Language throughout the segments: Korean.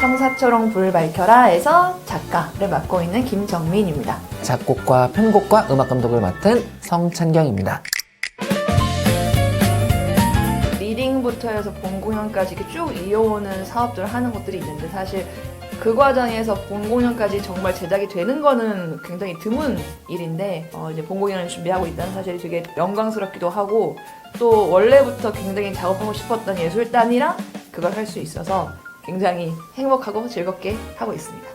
청사초롱 불을 밝혀라에서 작가를 맡고 있는 김정민입니다. 작곡과 편곡과 음악 감독을 맡은 성찬경입니다. 리딩부터 해서 본 공연까지 이렇게 쭉 이어오는 사업들을 하는 것들이 있는데 사실 그 과정에서 본 공연까지 정말 제작이 되는 거는 굉장히 드문 일인데 어, 이제 본 공연을 준비하고 있다는 사실이 되게 영광스럽기도 하고 또 원래부터 굉장히 작업하고 싶었던 예술단이랑 그걸 할 수 있어서 굉장히 행복하고 즐겁게 하고 있습니다.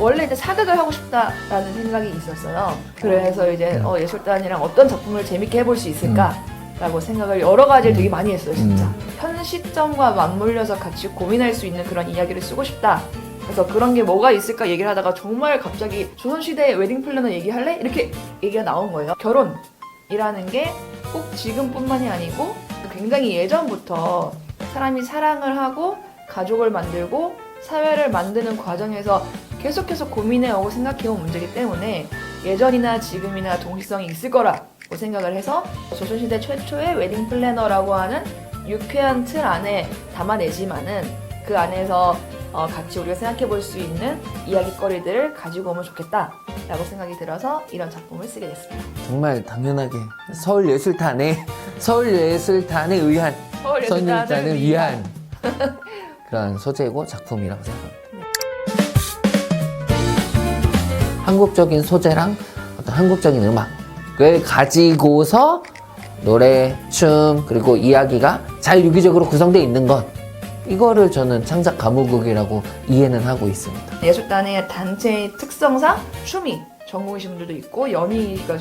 원래 이제 사극을 하고 싶다라는 생각이 있었어요. 그래서 이제 어, 예술단이랑 어떤 작품을 재밌게 해볼 수 있을까라고 생각을 여러 가지를 되게 많이 했어요, 진짜. 음. 현 시점과 맞물려서 같이 고민할 수 있는 그런 이야기를 쓰고 싶다. 그래서 그런 게 뭐가 있을까 얘기를 하다가 정말 갑자기 조선시대 웨딩 플래너 얘기할래? 이렇게 얘기가 나온 거예요. 결혼이라는 게 꼭 지금뿐만이 아니고 굉장히 예전부터 사람이 사랑을 하고 가족을 만들고 사회를 만드는 과정에서 계속해서 고민해오고 생각해온 문제이기 때문에 예전이나 지금이나 동시성이 있을 거라고 생각을 해서 조선시대 최초의 웨딩 플래너라고 하는 유쾌한 틀 안에 담아내지만은 그 안에서 어, 같이 우리가 생각해 볼 수 있는 이야기거리들을 가지고 오면 좋겠다라고 생각이 들어서 이런 작품을 쓰게 됐습니다. 정말 당연하게 서울예술단의 서울예술단에 의한 서울예술단을 위한 그런 소재고 작품이라고 생각합니다. 한국적인 소재랑 어떤 한국적인 음악을 가지고서 노래, 춤, 그리고 이야기가 잘 유기적으로 구성되어 있는 것. 이거를 저는 창작 가무국이라고 이해는 하고 있습니다. 예술단의 단체의 특성상 춤이 전공이신 분들도 있고 연희가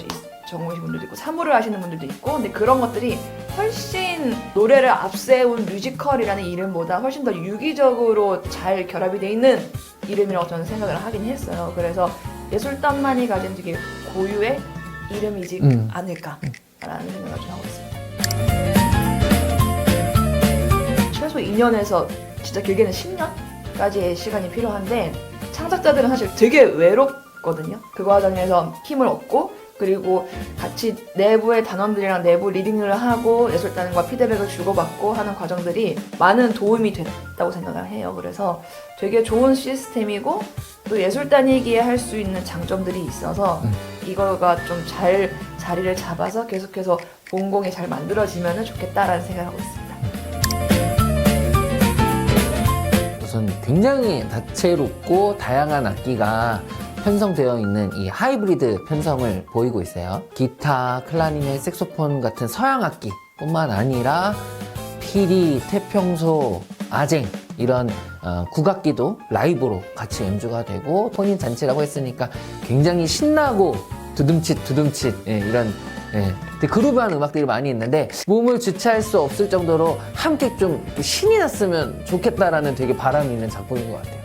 전공이신 분들도 있고 사무를 하시는 분들도 있고 근데 그런 것들이 훨씬 노래를 앞세운 뮤지컬이라는 이름보다 훨씬 더 유기적으로 잘 결합이 돼 있는 이름이라고 저는 생각을 하긴 했어요. 그래서 예술단만이 가진 되게 고유의 이름이지 음. 않을까라는 생각을 좀 하고 있습니다. 최소 2년에서 진짜 길게는 10년까지의 시간이 필요한데 창작자들은 사실 되게 외롭거든요. 그 과정에서 힘을 얻고 그리고 같이 내부의 단원들이랑 내부 리딩을 하고 예술단과 피드백을 주고받고 하는 과정들이 많은 도움이 됐다고 생각을 해요. 그래서 되게 좋은 시스템이고 또 예술단이기에 할 수 있는 장점들이 있어서 음. 이거가 좀 잘 자리를 잡아서 계속해서 본공이 잘 만들어지면 좋겠다라는 생각을 하고 있습니다. 굉장히 다채롭고 다양한 악기가 편성되어 있는 이 하이브리드 편성을 보이고 있어요. 기타, 클라리넷, 색소폰 같은 서양 악기 뿐만 아니라 피리, 태평소, 아쟁 이런 어, 국악기도 라이브로 같이 연주가 되고 혼인 잔치라고 했으니까 굉장히 신나고 두둠칫 두둠칫 예, 이런 예, 그루브한 음악들이 많이 있는데 몸을 주체할 수 없을 정도로 함께 좀 신이 났으면 좋겠다라는 되게 바람이 있는 작품인 것 같아요.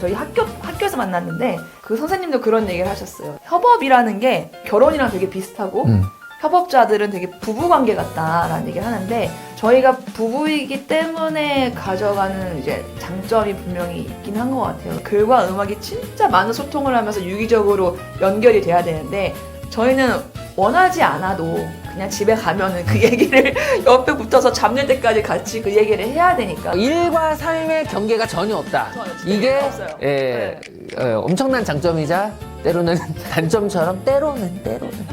저희 학교 학교에서 만났는데 그 선생님도 그런 얘기를 하셨어요. 협업이라는 게 결혼이랑 되게 비슷하고 음. 협업자들은 되게 부부 관계 같다라는 얘기를 하는데 저희가 부부이기 때문에 가져가는 이제 장점이 분명히 있긴 한 것 같아요. 글과 음악이 진짜 많은 소통을 하면서 유기적으로 연결이 돼야 되는데 저희는 원하지 않아도 그냥 집에 가면은 그 얘기를 옆에 붙어서 잠들 때까지 같이 그 얘기를 해야 되니까 일과 삶의 경계가 전혀 없다. 전혀 진짜 이게 없어요. 예, 어, 엄청난 장점이자 때로는 단점처럼 때로는 때로는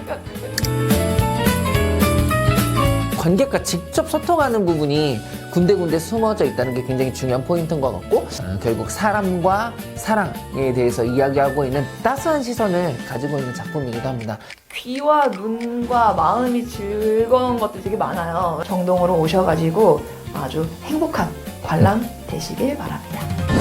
관객과 직접 소통하는 부분이 군데군데 숨어져 있다는 게 굉장히 중요한 포인트인 것 같고 어, 결국 사람과 사랑에 대해서 이야기하고 있는 따스한 시선을 가지고 있는 작품이기도 합니다. 귀와 눈과 마음이 즐거운 것들이 되게 많아요. 정동으로 오셔가지고 아주 행복한 관람 되시길 바랍니다.